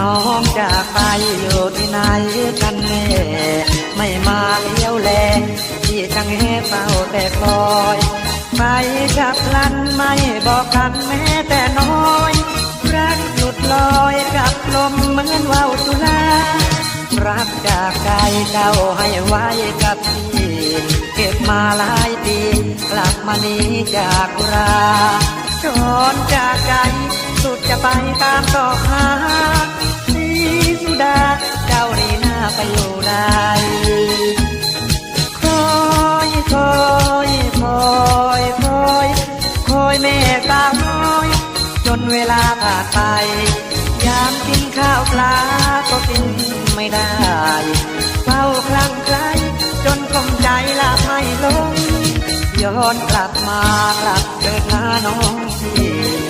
น้องจากไปอยู่ที่ไหนกันแน่ไม่มาเลี้ยวแลที่จังแห่เฝ้าแต่คอยไปกับลันไม่บอกกันแม้แต่น้อยรักหยุดลอยกับลมเหมือนว่าวจุฬารักจากใจเจ้าให้ไว้กับพี่เก็บมาหลายปีกลับมานี้จากราจนจากใจ สุดจะไปตามต่อหาสีสุดาเจ้านี่น่าไปอยู่ไหนคอยคอยคอยคอยคอยแม่สาวน้อย จนเวลาผ่านไป ยามกินข้าวปลาก็กินไม่ได้เฝ้าคลั่งไคล้จนคมใจละไม่ลงย้อนกลับมากลับเกิดหาน้องพี่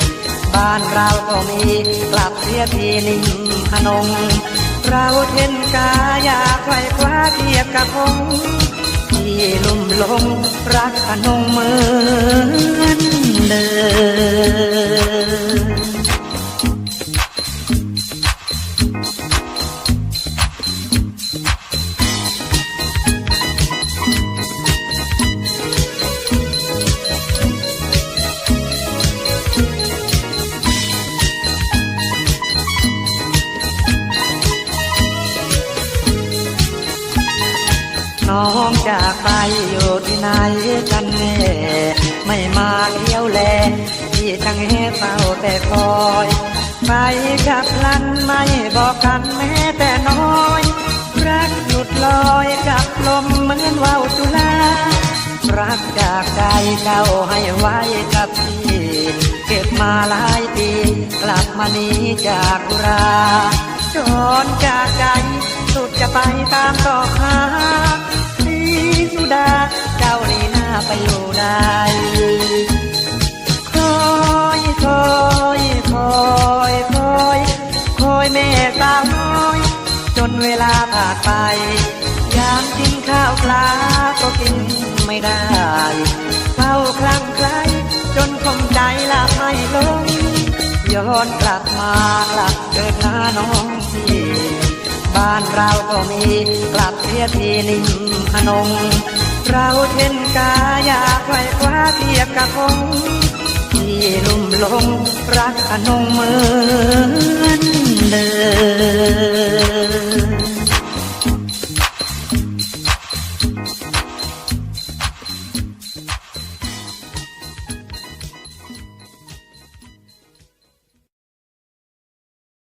บ้านเราก็มีกลับเสียทีนิ่งพนง เราเห็นกาอยากไขว้คว้าเทียบกับคงที่ลุ่มลงรักพนงเหมือนเดิม องจากไปอยู่ที่ไหนกันแน่ไม่มาเลี้ยวแลที่จังแห่เฝ้าแต่คอยไปกับลันไม่บอกกันแม้แต่น้อย รักหยุดลอยกับลมเหมือนว่าวจุฬารักจากใจเจ้าให้ไว้กับพี่เก็บมาหลายปีกลับมานี้จากราจนจากใจสุดจะไปตามต่อหา ดา เจ้านี่น่าไปอยู่ไหนคอยคอยคอยคอยคอยแม่สาวน้อย จนเวลาผ่านไปยามกินข้าวปลาก็กินไม่ได้เฝ้าคลั่งไคล้จนคมใจละไม่ลงย้อนกลับมากลับเกิดหน้าน้องพี่ บ้านเราก็มีกลับเสียทีนิ่งพนง เราเช่นกาอยากไขว้คว้าเทียบกับคงที่ลุ่มลงรักพนงเหมือนเดิม